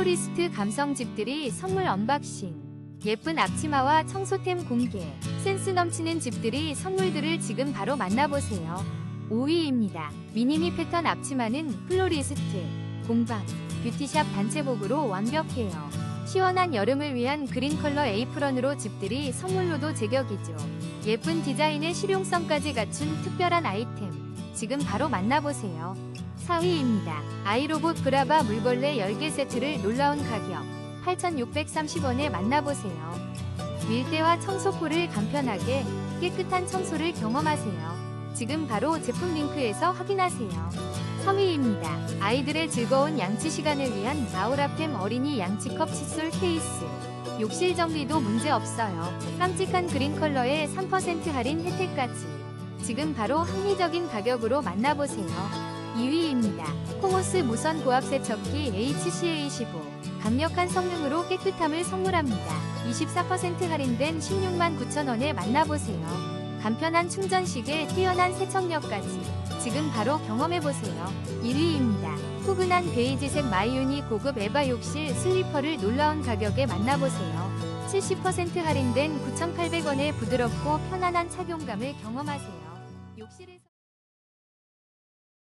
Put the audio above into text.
플로리스트 감성 집들이 선물 언박싱. 예쁜 앞치마와 청소템 공개. 센스 넘치는 집들이 선물들을 지금 바로 만나보세요. 5위입니다. 미니미 패턴 앞치마는 플로리스트, 공방, 뷰티샵 단체복으로 완벽해요. 시원한 여름을 위한 그린 컬러 에이프런으로 집들이 선물로도 제격이죠. 예쁜 디자인의 실용성까지 갖춘 특별한 아이템. 지금 바로 만나보세요. 4위입니다. 아이로봇 브라바 물걸레 10개 세트를 놀라운 가격 8,630원에 만나보세요. 밀대와 청소포를 간편하게 깨끗한 청소를 경험하세요. 지금 바로 제품 링크에서 확인하세요. 3위입니다. 아이들의 즐거운 양치 시간을 위한 아우라팸 어린이 양치컵 칫솔 케이스. 욕실 정리도 문제 없어요. 깜찍한 그린 컬러에 3% 할인 혜택까지. 지금 바로 합리적인 가격으로 만나보세요. 2위입니다. 코모스 무선 고압 세척기 HCA15. 강력한 성능으로 깨끗함을 선물합니다. 24% 할인된 16만 9천원에 만나보세요. 간편한 충전식에 뛰어난 세척력까지 지금 바로 경험해보세요. 1위입니다. 포근한 베이지색 마이유니 고급 에바 욕실 슬리퍼를 놀라운 가격에 만나보세요. 70% 할인된 9,800원에 부드럽고 편안한 착용감을 경험하세요. 욕실에서